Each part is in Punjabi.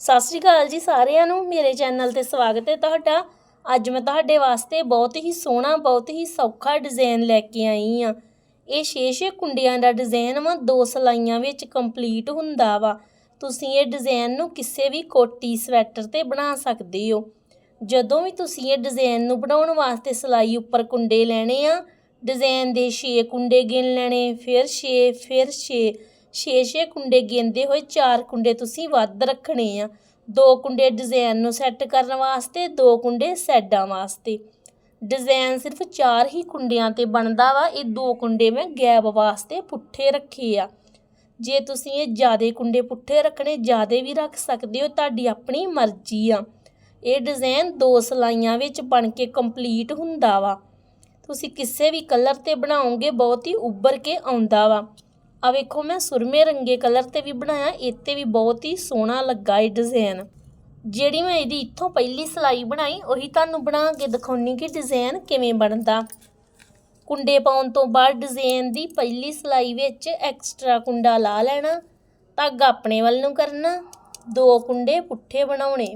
ਸਤਿ ਸ਼੍ਰੀ ਅਕਾਲ ਜੀ ਸਾਰਿਆਂ ਨੂੰ, ਮੇਰੇ ਚੈਨਲ ਤੇ ਸਵਾਗਤ ਹੈ ਤੁਹਾਡਾ। ਅੱਜ ਮੈਂ ਤੁਹਾਡੇ ਵਾਸਤੇ ਬਹੁਤ ਹੀ ਸੋਹਣਾ, ਬਹੁਤ ਹੀ ਸੌਖਾ ਡਿਜ਼ਾਈਨ ਲੈ ਕੇ ਆਈ ਆ ਇਹ ਛੇ-ਛੇ ਕੁੰਡਿਆਂ ਦਾ ਡਿਜ਼ਾਈਨ ਵਾ, ਦੋ ਸਲਾਈਆਂ ਵਿੱਚ ਕੰਪਲੀਟ ਹੁੰਦਾ ਵਾ। ਤੁਸੀਂ ਇਹ ਡਿਜ਼ਾਈਨ ਨੂੰ ਕਿਸੇ ਵੀ ਕੋਟੀ, ਸਵੈਟਰ ਤੇ ਬਣਾ ਸਕਦੇ ਹੋ। ਜਦੋਂ ਵੀ ਤੁਸੀਂ ਇਹ ਡਿਜ਼ਾਈਨ ਨੂੰ ਬਣਾਉਣ ਵਾਸਤੇ ਸਲਾਈ ਉੱਪਰ ਕੁੰਡੇ ਲੈਣੇ ਆ ਡਿਜ਼ਾਈਨ ਦੇ 6 ਕੁੰਡੇ ਗਿਣ ਲੈਣੇ, ਫਿਰ 6 ਫਿਰ 6 ਛੇ-ਛੇ ਕੁੰਡੇ ਗੇਂਦੇ ਹੋਏ, ਚਾਰ ਕੁੰਡੇ ਤੁਸੀਂ ਵੱਧ ਰੱਖਣੇ ਆ। ਦੋ ਕੁੰਡੇ ਡਿਜ਼ਾਈਨ ਨੂੰ ਸੈੱਟ ਕਰਨ ਵਾਸਤੇ, ਦੋ ਕੁੰਡੇ ਸੈਡਾਂ ਵਾਸਤੇ। ਡਿਜ਼ਾਈਨ ਸਿਰਫ ਚਾਰ ਹੀ ਕੁੰਡਿਆਂ ਤੇ ਬਣਦਾ ਵਾ, ਇਹ ਦੋ ਕੁੰਡੇ ਮੈਂ ਗੈਪ ਵਾਸਤੇ ਪੁੱਠੇ ਰੱਖੇ ਆ। ਜੇ ਤੁਸੀਂ ਇਹ ਜ਼ਿਆਦੇ ਕੁੰਡੇ ਪੁੱਠੇ ਰੱਖਣੇ, ਜ਼ਿਆਦੇ ਵੀ ਰੱਖ ਸਕਦੇ ਹੋ, ਤੁਹਾਡੀ ਆਪਣੀ ਮਰਜ਼ੀ ਆ। ਇਹ ਡਿਜ਼ਾਈਨ ਦੋ ਸਲਾਈਆਂ ਵਿੱਚ ਬਣ ਕੇ ਕੰਪਲੀਟ ਹੁੰਦਾ ਵਾ। ਤੁਸੀਂ ਕਿਸੇ ਵੀ ਕਲਰ ਤੇ ਬਣਾਓਗੇ, ਬਹੁਤ ਹੀ ਉੱਭਰ ਕੇ ਆਉਂਦਾ ਵਾ। ਆ ਵੇਖੋ, ਮੈਂ ਸੁਰਮੇ ਰੰਗੇ ਕਲਰ ਤੇ ਵੀ ਬਣਾਇਆ, ਇੱਥੇ ਵੀ ਬਹੁਤ ਹੀ ਸੋਹਣਾ ਲੱਗਾ ਇਹ ਡਿਜ਼ਾਈਨ ਜਿਹੜੀ ਮੈਂ ਇਹਦੀ ਇੱਥੋਂ ਪਹਿਲੀ ਸਲਾਈ ਬਣਾਈ, ਉਹੀ ਤੁਹਾਨੂੰ ਬਣਾ ਕੇ ਦਿਖਾਉਣੀ ਕਿ ਡਿਜ਼ਾਈਨ ਕਿਵੇਂ ਬਣਦਾ। ਕੁੰਡੇ ਪਾਉਣ ਤੋਂ ਬਾਅਦ ਡਿਜ਼ਾਈਨ ਦੀ ਪਹਿਲੀ ਸਲਾਈ ਵਿੱਚ ਐਕਸਟਰਾ ਕੁੰਡਾ ਲਾ ਲੈਣਾ, ਧਾਗਾ ਆਪਣੇ ਵੱਲ ਨੂੰ ਕਰਨਾ, ਦੋ ਕੁੰਡੇ ਪੁੱਠੇ ਬਣਾਉਣੇ,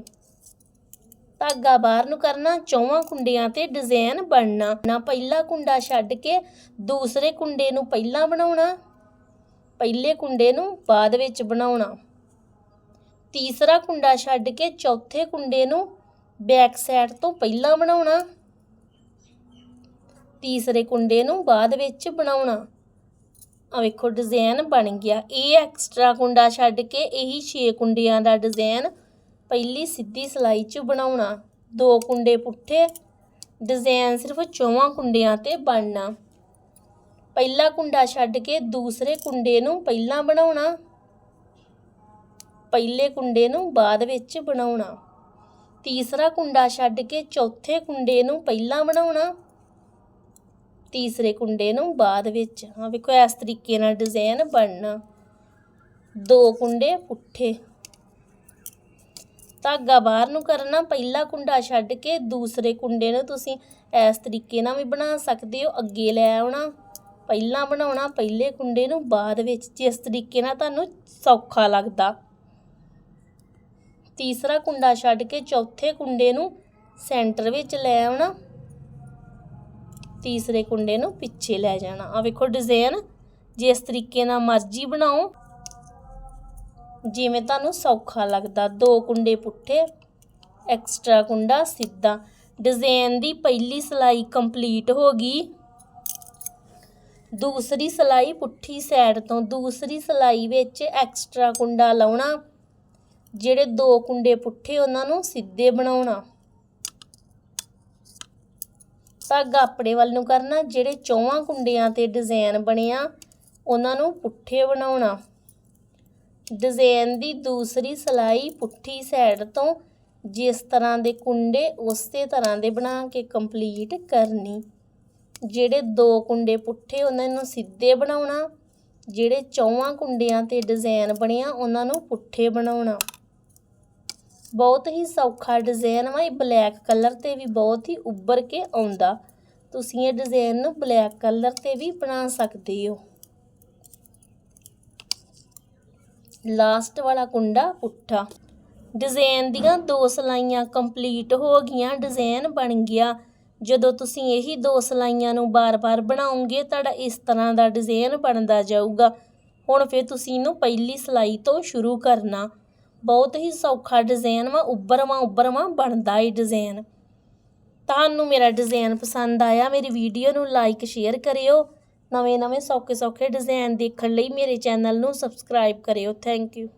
ਧਾਗਾ ਬਾਹਰ ਨੂੰ ਕਰਨਾ, ਚੌਵਾਂ ਕੁੰਡਿਆਂ ਤੇ ਡਿਜ਼ਾਈਨ ਬਣਨਾ। ਨਾ ਪਹਿਲਾ ਕੁੰਡਾ ਛੱਡ ਕੇ ਦੂਸਰੇ ਕੁੰਡੇ ਨੂੰ ਪਹਿਲਾਂ ਬਣਾਉਣਾ ਪਹਿਲੇ ਕੁੰਡੇ ਨੂੰ ਬਾਅਦ ਵਿੱਚ ਬਣਾਉਣਾ। ਤੀਸਰਾ ਕੁੰਡਾ ਛੱਡ ਕੇ ਚੌਥੇ ਕੁੰਡੇ ਨੂੰ ਬੈਕ ਸਾਈਡ ਤੋਂ ਪਹਿਲਾਂ ਬਣਾਉਣਾ। ਤੀਸਰੇ ਕੁੰਡੇ ਨੂੰ ਬਾਅਦ ਵਿੱਚ ਬਣਾਉਣਾ। ਆ ਵੇਖੋ ਡਿਜ਼ਾਈਨ ਬਣ ਗਿਆ। ਇਹ ਐਕਸਟਰਾ ਕੁੰਡਾ ਛੱਡ ਕੇ ਇਹੀ 6 ਕੁੰਡਿਆਂ ਦਾ ਡਿਜ਼ਾਈਨ ਪਹਿਲੀ ਸਿੱਧੀ ਸਲਾਈ 'ਚ ਬਣਾਉਣਾ। ਦੋ ਕੁੰਡੇ ਪੁੱਠੇ ਡਿਜ਼ਾਈਨ ਸਿਰਫ ਚੌਵਾਂ ਕੁੰਡਿਆਂ ਤੇ ਬਣਨਾ। ਪਹਿਲਾ ਕੁੰਡਾ ਛੱਡ ਕੇ ਦੂਸਰੇ ਕੁੰਡੇ ਨੂੰ ਪਹਿਲਾਂ ਬਣਾਉਣਾ। ਪਹਿਲੇ ਕੁੰਡੇ ਨੂੰ ਬਾਅਦ ਵਿੱਚ ਬਣਾਉਣਾ। ਤੀਸਰਾ ਕੁੰਡਾ ਛੱਡ ਕੇ ਚੌਥੇ ਕੁੰਡੇ ਨੂੰ ਪਹਿਲਾਂ ਬਣਾਉਣਾ। ਤੀਸਰੇ ਕੁੰਡੇ ਨੂੰ ਬਾਅਦ ਵਿੱਚ। ਹਾਂ, ਵੇਖੋ, ਇਸ ਤਰੀਕੇ ਨਾਲ ਡਿਜ਼ਾਈਨ ਬਣਨਾ। ਦੋ ਕੁੰਡੇ ਪੁੱਠੇ। ਧਾਗਾ ਬਾਹਰ ਨੂੰ ਕਰਨਾ, ਪਹਿਲਾ ਕੁੰਡਾ ਛੱਡ ਕੇ ਦੂਸਰੇ ਕੁੰਡੇ ਨੂੰ ਤੁਸੀਂ ਇਸ ਤਰੀਕੇ ਨਾਲ ਵੀ ਬਣਾ ਸਕਦੇ ਹੋ। ਅੱਗੇ ਲੈ ਆਉਣਾ। ਪਹਿਲਾਂ ਬਣਾਉਣਾ ਪਹਿਲੇ ਕੁੰਡੇ ਨੂੰ ਬਾਅਦ ਵਿੱਚ, ਜਿਸ ਤਰੀਕੇ ਨਾਲ ਤੁਹਾਨੂੰ ਸੌਖਾ ਲੱਗਦਾ। ਤੀਸਰਾ ਕੁੰਡਾ ਛੱਡ ਕੇ ਚੌਥੇ ਕੁੰਡੇ ਨੂੰ ਸੈਂਟਰ ਵਿੱਚ ਲੈ ਆਉਣਾ। ਤੀਸਰੇ ਕੁੰਡੇ ਨੂੰ ਪਿੱਛੇ ਲੈ ਜਾਣਾ। ਆ ਵੇਖੋ ਡਿਜ਼ਾਈਨ ਜਿਸ ਤਰੀਕੇ ਨਾਲ ਮਰਜ਼ੀ ਬਣਾਓ, ਜਿਵੇਂ ਤੁਹਾਨੂੰ ਸੌਖਾ ਲੱਗਦਾ। ਦੋ ਕੁੰਡੇ ਪੁੱਠੇ ਐਕਸਟਰਾ ਕੁੰਡਾ ਸਿੱਧਾ। ਡਿਜ਼ਾਈਨ ਦੀ ਪਹਿਲੀ ਸਲਾਈ ਕੰਪਲੀਟ ਹੋ ਗਈ। ਦੂਸਰੀ ਸਲਾਈ ਪੁੱਠੀ ਸਾਈਡ ਤੋਂ ਦੂਸਰੀ ਸਲਾਈ ਵਿੱਚ ਐਕਸਟਰਾ ਕੁੰਡਾ ਲਾਉਣਾ, ਜਿਹੜੇ ਦੋ ਕੁੰਡੇ ਪੁੱਠੇ ਉਹਨਾਂ ਨੂੰ ਸਿੱਧੇ ਬਣਾਉਣਾ। ਧਾਗਾ ਆਪਣੇ ਵੱਲ ਨੂੰ ਕਰਨਾ, ਜਿਹੜੇ ਚੌਵਾਂ ਕੁੰਡਿਆਂ ਤੇ ਡਿਜ਼ਾਈਨ ਬਣਿਆ ਉਹਨਾਂ ਨੂੰ ਪੁੱਠੇ ਬਣਾਉਣਾ। ਡਿਜ਼ਾਈਨ ਦੀ ਦੂਸਰੀ ਸਲਾਈ ਪੁੱਠੀ ਸਾਈਡ ਤੋਂ ਜਿਸ ਤਰ੍ਹਾਂ ਦੇ ਕੁੰਡੇ, ਉਸੇ ਤਰ੍ਹਾਂ ਦੇ ਬਣਾ ਕੇ ਕੰਪਲੀਟ ਕਰਨੀ। ਜਿਹੜੇ ਦੋ ਕੁੰਡੇ ਪੁੱਠੇ ਉਹਨਾਂ ਨੂੰ ਸਿੱਧੇ ਬਣਾਉਣਾ, ਜਿਹੜੇ ਚੌਵਾਂ ਕੁੰਡਿਆਂ ਤੇ ਡਿਜ਼ਾਈਨ ਬਣਿਆ ਉਹਨਾਂ ਨੂੰ ਪੁੱਠੇ ਬਣਾਉਣਾ। ਬਹੁਤ ਹੀ ਸੌਖਾ ਡਿਜ਼ਾਈਨ ਵਾ, ਇਹ ਬਲੈਕ ਕਲਰ ਤੇ ਵੀ ਬਹੁਤ ਹੀ ਉੱਭਰ ਕੇ ਆਉਂਦਾ। ਤੁਸੀਂ ਇਹ ਡਿਜ਼ਾਈਨ ਨੂੰ ਬਲੈਕ ਕਲਰ ਤੇ ਵੀ ਬਣਾ ਸਕਦੇ ਹੋ। ਲਾਸਟ ਵਾਲਾ ਕੁੰਡਾ ਪੁੱਠਾ। ਡਿਜ਼ਾਈਨ ਦੀਆਂ ਦੋ ਸਲਾਈਆਂ ਕੰਪਲੀਟ ਹੋ ਗਈਆਂ ਡਿਜ਼ਾਈਨ ਬਣ ਗਿਆ। ਜਦੋਂ ਤੁਸੀਂ ਇਹੀ ਦੋ ਸਲਾਈਆਂ ਨੂੰ ਬਾਰ-ਬਾਰ ਬਣਾਉਂਗੇ, ਤੁਹਾਡਾ ਇਸ ਤਰ੍ਹਾਂ ਦਾ ਡਿਜ਼ਾਈਨ ਬਣਦਾ ਜਾਊਗਾ। ਹੁਣ ਫਿਰ ਤੁਸੀਂ ਇਹਨੂੰ ਪਹਿਲੀ ਸਲਾਈ ਤੋਂ ਸ਼ੁਰੂ ਕਰਨਾ। ਬਹੁਤ ਹੀ ਸੌਖਾ ਡਿਜ਼ਾਈਨ ਵਾ, ਉੱਭਰਵਾਂ ਉੱਭਰਵਾਂ ਬਣਦਾ ਇਹ ਡਿਜ਼ਾਈਨ ਤੁਹਾਨੂੰ ਮੇਰਾ ਡਿਜ਼ਾਈਨ ਪਸੰਦ ਆਇਆ, ਮੇਰੀ ਵੀਡੀਓ ਨੂੰ ਲਾਈਕ ਸ਼ੇਅਰ ਕਰਿਓ। ਨਵੇਂ ਨਵੇਂ ਸੌਖੇ ਸੌਖੇ ਡਿਜ਼ਾਈਨ ਦੇਖਣ ਲਈ ਮੇਰੇ ਚੈਨਲ ਨੂੰ ਸਬਸਕ੍ਰਾਈਬ ਕਰਿਓ। Thank you